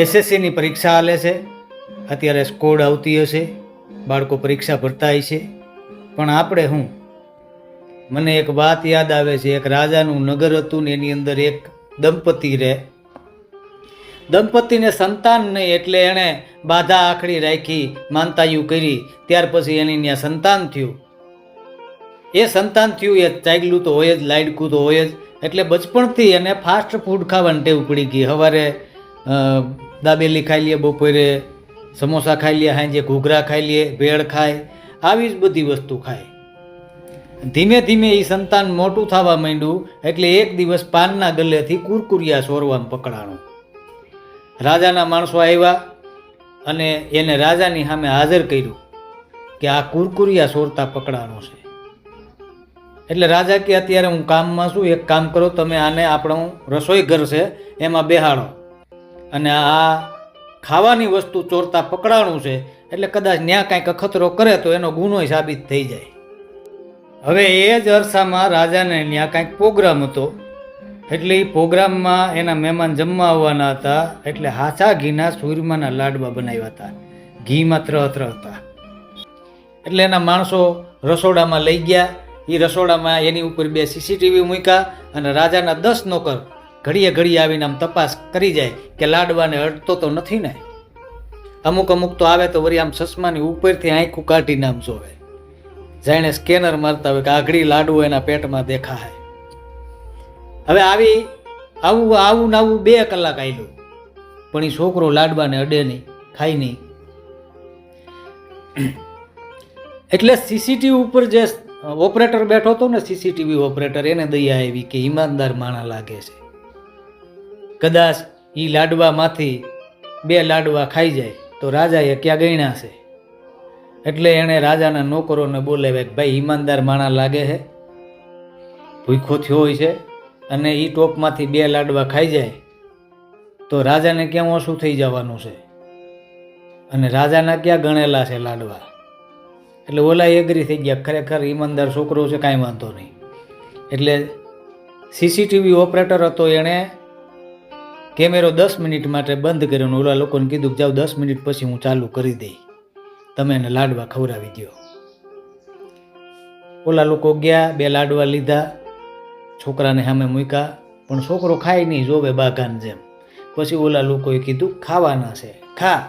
એસએસસીની પરીક્ષા હાલે છે. અત્યારે સ્કોડ આવતી હશે. બાળકો પરીક્ષા ભરતા હશે પણ આપણે હું? મને એક વાત યાદ આવે છે. એક રાજાનું નગર હતું ને એની અંદર એક દંપતી રહે. દંપતીને સંતાન નહીં એટલે એણે બાધા આખડી રાખી, માનતાયું કરી. ત્યાર પછી એની ત્યાં સંતાન થયું. એ સંતાન થયું, એ ચાગલું તો હોય જ, લાડકું તો હોય જ. એટલે બચપણથી એને ફાસ્ટ ફૂડ ખાવાની ટેવ પડી ગઈ. સવારે દાબેલી ખાઈ લઈએ બપોરે સમોસા ખાઈ લઈએ સાંજે ઘૂઘરા ખાઈ લઈએ ભેળ ખાય, આવી જ બધી વસ્તુ ખાય. ધીમે ધીમે એ સંતાન મોટું થવા માંડ્યું, એટલે એક દિવસ પાનના ગલેથી કુરકુરિયા સોરવામાં પકડાણું. રાજાના માણસો આવ્યા અને એને રાજાની સામે હાજર કર્યું કે આ કુરકુરિયા સોરતા પકડાણો છે. એટલે રાજા કે, અત્યારે હું કામમાં છું, એક કામ કરો, તમે આને આપણું રસોઈ ઘર છે, એમાં બેહાડો. અને આ ખાવાની વસ્તુ ચોરતા પકડાણું છે, એટલે કદાચ ન્યા કાંઈક અખતરો કરે તો એનો ગુનો સાબિત થઈ જાય. હવે એ જ અરસામાં રાજાને ત્યાં કાંઈક પ્રોગ્રામ હતો, એટલે એ પ્રોગ્રામમાં એના મહેમાન જમવા આવવાના હતા, એટલે હાચા ઘીના સૂરમાના લાડવા બનાવ્યા હતા. ઘી માત્ર અત્ર હતા. એટલે એના માણસો રસોડામાં લઈ ગયા એ રસોડામાં એની ઉપર બે સીસીટીવી મૂક્યા અને રાજાના દસ નોકર ઘડીએ ઘડીએ આવીને આમ તપાસ કરી જાય કે લાડવાને અડતો તો નથી ને? અમુક અમુક તો આવે તો વળી આમ ચશ્માની ઉપરથી આંખું કાઢીને આમ જોવે. જાણે સ્કેનર મારતા હોય કે આઘડી લાડવો એના પેટમાં દેખાય. હવે આવી, આવું આવું ને આવું બે કલાક આવ્યું પણ એ છોકરો લાડવાને અડે નહીં, ખાય નહીં. એટલે સીસીટીવી ઉપર જે ઓપરેટર બેઠો હતો ને સીસીટીવી ઓપરેટર, એને દયા આવી કે ઈમાનદાર માણા લાગે છે. કદાચ એ લાડવામાંથી બે લાડવા ખાઈ જાય, તો રાજાએ ક્યાં ગણ્યા છે? એટલે એણે રાજાના નોકરોને બોલાવ્યા કે ભાઈ, ઈમાનદાર માણા લાગે છે? ભૂખો થયો હોય છે અને એ ટોપમાંથી બે લાડવા ખાઈ જાય, તો રાજાને ક્યાં ઓછું થઈ જવાનું છે? અને રાજાના ક્યાં ગણેલા છે લાડવા? એટલે ઓલા એગ્રી થઈ ગયા ખરેખર ઈમાનદાર છોકરો છે, કાંઈ વાંધો નહીં. એટલે સીસીટીવી ઓપરેટર હતો એણે કેમેરો દસ મિનિટ માટે બંધ કર્યો અને ઓલા લોકોને કીધું કે જાઓ દસ મિનિટ પછી હું ચાલુ કરી દઈ. તમે એને લાડવા ખવડાવી દો ઓલા લોકો ગયા, બે લાડવા લીધા, છોકરાને સામે મૂક્યા, પણ છોકરો ખાય નહીં, જોવે બાગાન જેમ. પછી ઓલા લોકોએ કીધું, ખાવાના છે, ખા.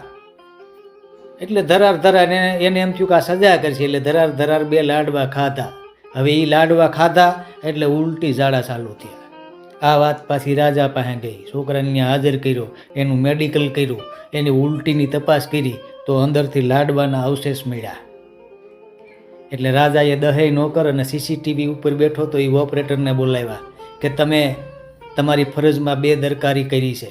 એટલે ધરાર ધરાર એને એમ થયું કે આ સજા કરશે, એટલે ધરાર ધરાર બે લાડવા ખાધા. હવે એ લાડવા ખાધા, એટલે ઉલટી ઝાડા ચાલુ થયા. આ વાત પાછી રાજા પાસે ગઈ. છોકરાને હાજર કર્યો, એનું મેડિકલ કર્યું, એની ઉલટીની તપાસ કરી તો અંદરથી લાડવાના અવશેષ મળ્યા. એટલે રાજાએ દહે નોકર અને સીસીટીવી ઉપર બેઠો તો એ ઓપરેટરને બોલાવ્યા કે તમે તમારી ફરજમાં બે દરકારી કરી છે.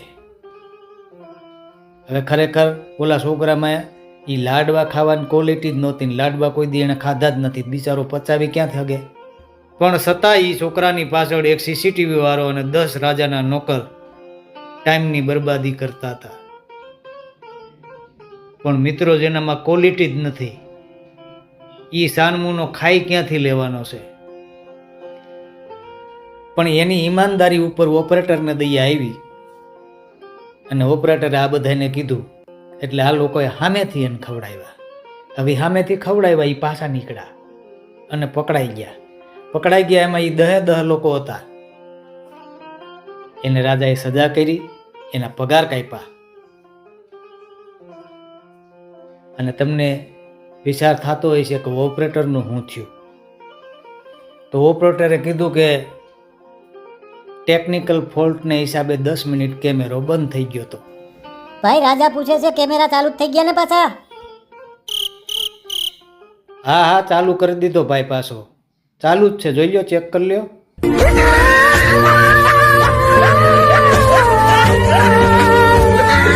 હવે ખરેખર ઓલા છોકરામાં એ લાડવા ખાવાની ક્વોલિટી જ નહોતી લાડવા કોઈ દી એણે ખાધા જ નથી. બિચારો પચાવી ક્યાં થગે પણ છતાં એ છોકરાની પાછળ એક સીસીટીવી વાળો અને દસ રાજાના નોકર ટાઈમની બરબાદી કરતા હતા. પણ મિત્રો જેનામાં ક્વોલિટી જ નથી એ સાનમુનો ખાઈ ક્યાંથી લેવાનો છે? પણ એની ઈમાનદારી ઉપર ઓપરેટરને દયા આવી અને ઓપરેટરે આ બધાને કીધું, એટલે આ લોકોએ સામેથી એને ખવડાવ્યા. હવે સામેથી ખવડાવ્યા એ પાછા નીકળ્યા અને પકડાઈ ગયા. પકડાઈ ગયા એમાં એ દહે દહ લોકો હતા. એને રાજાએ સજા કરી એના પગાર કાપ્યા. અને તમને વિચાર થતો હોય છે કે ઓપરેટરનું શું થયું? તો ઓપરેટરે કીધું કે ટેકનિકલ ફોલ્ટને હિસાબે દસ મિનિટ કેમેરો બંધ થઈ ગયો હતો. ભાઈ રાજા પૂછે છે કેમેરા ચાલુ થઈ ગયા ને પાછા? હા હા ચાલુ કરી દીધો ભાઈ પાછો. ચાલુ જ છે. જોઈ લો ચેક કરી લ્યો.